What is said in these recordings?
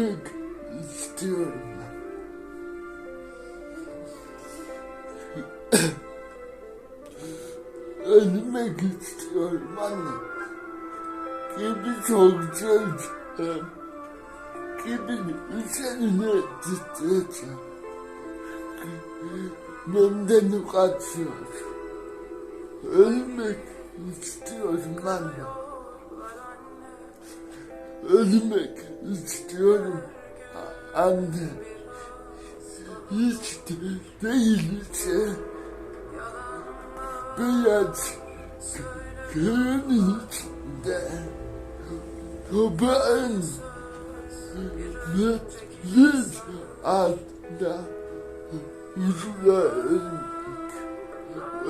Ölmek istiyorum. Ölmek istiyorum anne. Çok seveceğim. Gibi üzerine titreyeceğim. Benden kaçıyor. Ölmek istiyorum anne. Ölmek istiyorum anne. Hiç de değilse beyaz köyün içinde toprağın yüz altında huzurla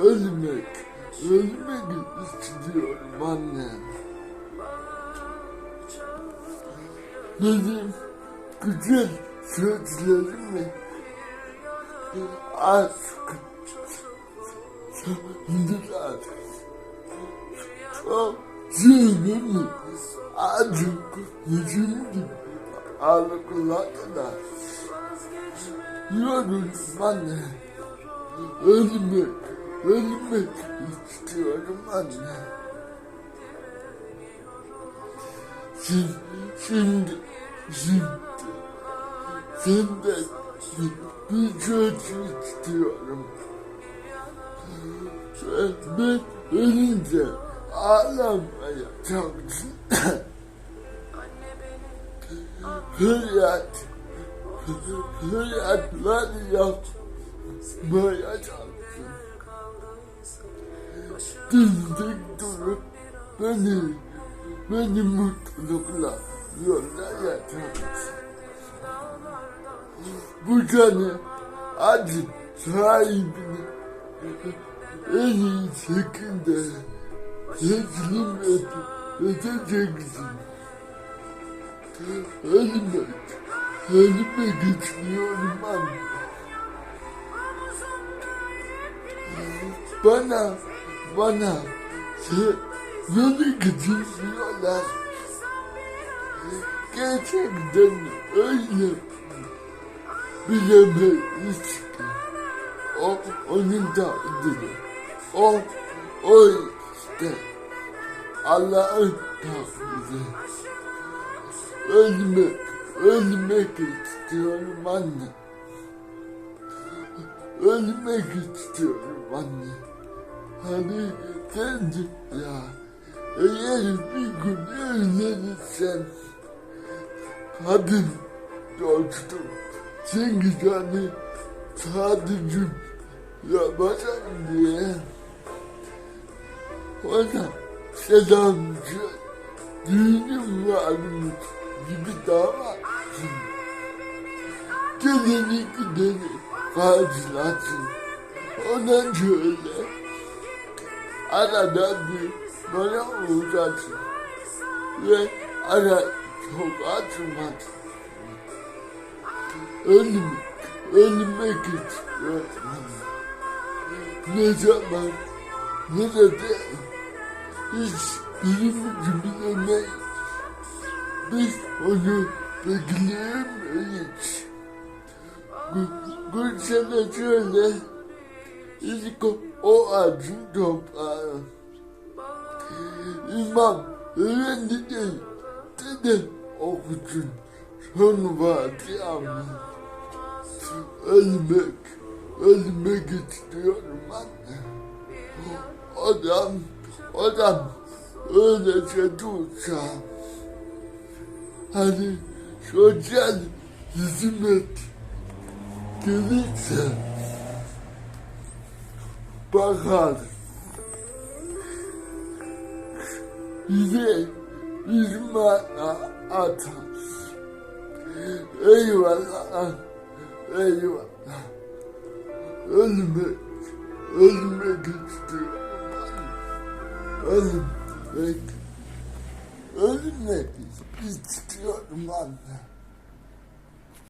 ölmek, ölmek istiyorum anne. Benim güzel sözlerimi aşk sandılar. Çok sevimli acık yüzümdü algıladılar. Yorum anne. Ölmek, ölmek istiyorum anne. Şimdi, şimdi, şimdi, senden bir, çocuk istiyorum. Ve ben ölünce ağlamaya çalışsın. Feryat, feryatlar yapmaya çalışsın. Dimdik durup beni, beni mutlulukla yollaya çalışsın. Bu canı acı sahibini en iyi şekilde teslim edip edeceksin. Ölmek, ölmek istiyorum anne. Bana, bana sevmelik için diyorlar. Gerçekten öyle bilemeyiz ki. O, onun takdiri. O, o işte. Allah'ın takdiri. Ölmek, ölmek istiyorum anne. Ölmek istiyorum anne. Hani sen ya, eğer bir gün evlenirsen, kadın dostum, sen güzeli sadece yapacağım diye ona selamcı düğünüm varmış gibi davatsın. Geleni gideni karşılasın. Ona şöyle arada bir bana uğraşın ve ara çok açmasın. Ölmek, ölmek istiyorum. Ne zaman, nerede hiç birimiz bilemeyiz. Biz onu bekleyemeyiz. Gülsene şöyle, ilk o, ağacın toprağı. İmam öğrendi değil, dedi okutun. Son vakti ama. Ölmek, ölmek istiyorum anne. Adam, adam öylece dursa. Hani sosyal hizmet gelirse bakar. Bize bir mana atar. Eyvallah, eyvallah. Ölmek, ölmek istiyorum. Ölmek, ölmek istiyorum anne.